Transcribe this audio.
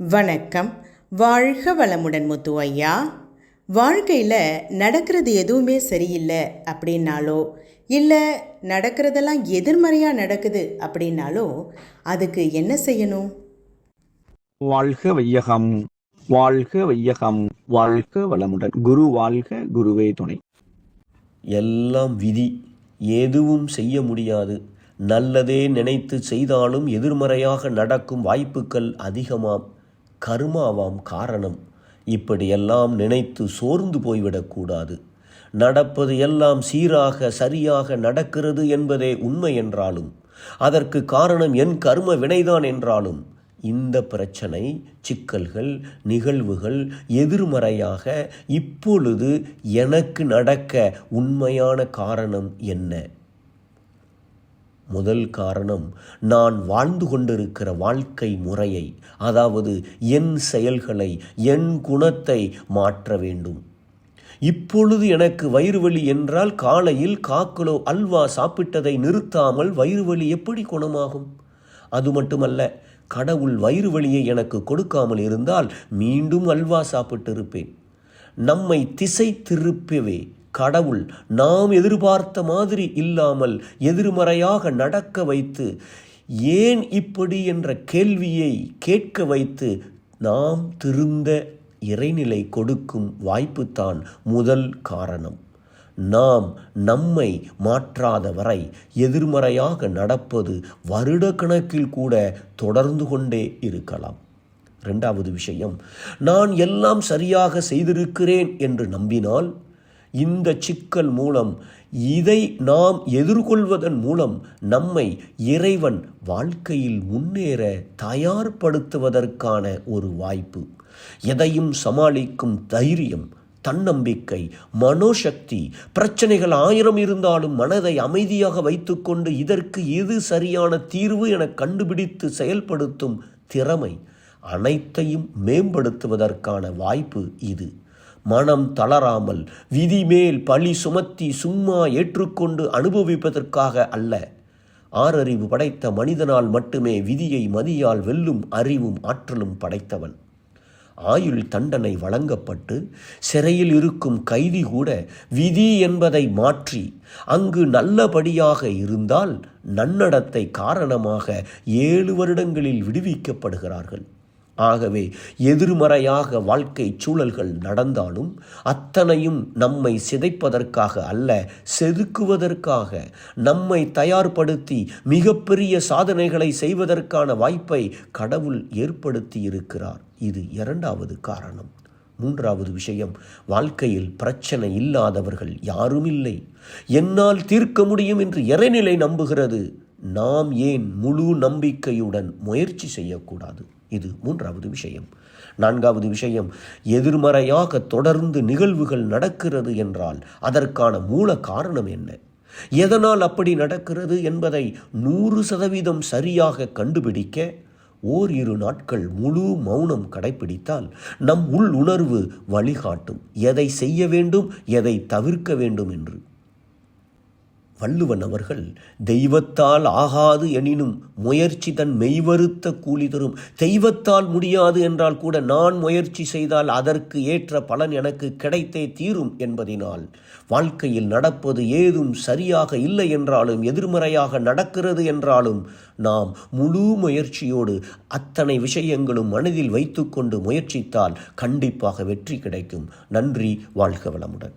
வணக்கம். வாழ்க வளமுடன் முத்து ஐயா. வாழ்க்கையில் நடக்கிறது எதுவுமே சரியில்லை அப்படின்னாலோ இல்லை நடக்கிறதெல்லாம் எதிர்மறையாக நடக்குது அப்படின்னாலோ அதுக்கு என்ன செய்யணும்? வாழ்க வையகம். வாழ்க வையகம். வாழ்க வளமுடன். குரு வாழ்க குருவே துணை. எல்லாம் விதி. எதுவும் செய்ய முடியாது. நல்லதே நினைத்து செய்தாலும் எதிர்மறையாக நடக்கும் வாய்ப்புகள் அதிகமாம். கருமாவாம் காரணம். இப்படியெல்லாம் நினைத்து சோர்ந்து போய்விடக்கூடாது நடப்பது எல்லாம் சீராக சரியாக நடக்கிறது என்பதே உண்மை என்றாலும் அதற்கு காரணம் என் கர்ம வினைதான் என்றாலும் இந்த பிரச்சனை சிக்கல்கள் நிகழ்வுகள் எதிர்மறையாக இப்பொழுது எனக்கு நடக்க உண்மையான காரணம் என்ன? முதல் காரணம் நான் வாழ்ந்து கொண்டிருக்கிற வாழ்க்கை முறையை அதாவது என் செயல்களை என் குணத்தை மாற்ற வேண்டும். இப்பொழுது எனக்கு வயிறு வலி என்றால் காலையில் காக்கிலோ அல்வா சாப்பிட்டதை நிறுத்தாமல் வயிறு வலி எப்படி குணமாகும்? அது மட்டுமல்ல கடவுள் வயிறு வலியை எனக்கு கொடுக்காமல் இருந்தால் மீண்டும் அல்வா சாப்பிட்டு இருப்பேன் நம்மை திசை திருப்பவே கடவுள் நாம் எதிர்பார்த்த மாதிரி இல்லாமல் எதிர்மறையாக நடக்க வைத்து ஏன் இப்படி என்ற கேள்வியை கேட்க வைத்து நாம் திருந்த இறைநிலை கொடுக்கும் வாய்ப்புத்தான் முதல் காரணம். நாம் நம்மை மாற்றாத வரை எதிர்மறையாக நடப்பது வருடக்கணக்கில் கூட தொடர்ந்து கொண்டே இருக்கலாம். ரெண்டாவது விஷயம் நான் எல்லாம் சரியாக செய்திருக்கிறேன் என்று நம்பினால் இந்த சிக்கல் மூலம் இதை நாம் எதிர்கொள்வதன் மூலம் நம்மை இறைவன் வாழ்க்கையில் முன்னேற தயார்படுத்துவதற்கான ஒரு வாய்ப்பு. எதையும் சமாளிக்கும் தைரியம் தன்னம்பிக்கை மனோசக்தி பிரச்சனைகள் ஆயிரம் இருந்தாலும் மனதை அமைதியாக வைத்துக்கொண்டு இதற்கு எது சரியான தீர்வு என கண்டுபிடித்து செயல்படுத்தும் திறமை அனைத்தையும் மேம்படுத்துவதற்கான வாய்ப்பு இது. மனம் தளராமல் விதி மேல் பழி சுமத்தி சும்மா ஏற்றுக்கொண்டு அனுபவிப்பதற்காக அல்ல. ஆறறிவு படைத்த மனிதனால் மட்டுமே விதியை மதியால் வெல்லும் அறிவும் ஆற்றலும் படைத்தவன். ஆயுள் தண்டனை வழங்கப்பட்டு சிறையில் இருக்கும் கைதி கூட விதி என்பதை மாற்றி அங்கு நல்லபடியாக இருந்தால் நன்னடத்தை காரணமாக ஏழு வருடங்களில் விடுவிக்கப்படுகிறார்கள். ஆகவே எதிர்மறையாக வாழ்க்கை சூழல்கள் நடந்தாலும் அத்தனையும் நம்மை சிதைப்பதற்காக அல்ல செதுக்குவதற்காக நம்மை தயார்படுத்தி மிகப்பெரிய சாதனைகளை செய்வதற்கான வாய்ப்பை கடவுள் ஏற்படுத்தி இருக்கிறார் இது இரண்டாவது காரணம். மூன்றாவது விஷயம் வாழ்க்கையில் பிரச்சனை இல்லாதவர்கள் யாரும் இல்லை என்னால் தீர்க்க முடியும் என்று இறைநிலை நம்புகிறது. நாம் ஏன் முழு நம்பிக்கையுடன் முயற்சி செய்யக்கூடாது? இது மூன்றாவது விஷயம். நான்காவது விஷயம் எதிர்மறையாக தொடர்ந்து நிகழ்வுகள் நடக்கிறது என்றால் அதற்கான மூல காரணம் என்ன? எதனால் அப்படி நடக்கிறது என்பதை நூறு சதவீதம் சரியாக கண்டுபிடிக்க ஓரிரு நாட்கள் முழு மௌனம் கடைபிடித்தால் நம் உள் உணர்வு வழிகாட்டும். எதை செய்ய வேண்டும் எதை தவிர்க்க வேண்டும் என்று. வள்ளுவன் அவர்கள் தெய்வத்தால் ஆகாது எனினும் முயற்சி தன் மெய்வருத்த கூலி தரும். தெய்வத்தால் முடியாது என்றால் கூட நான் முயற்சி செய்தால் அதற்கு ஏற்ற பலன் எனக்கு கிடைத்தே தீரும் என்பதினால் வாழ்க்கையில் நடப்பது ஏதும் சரியாக இல்லை என்றாலும் எதிர்மறையாக நடக்கிறது என்றாலும் நாம் முழு முயற்சியோடு அத்தனை விஷயங்களும் மனதில் வைத்துக்கொண்டு முயற்சித்தால் கண்டிப்பாக வெற்றி கிடைக்கும். நன்றி வாழ்க வளமுடன்.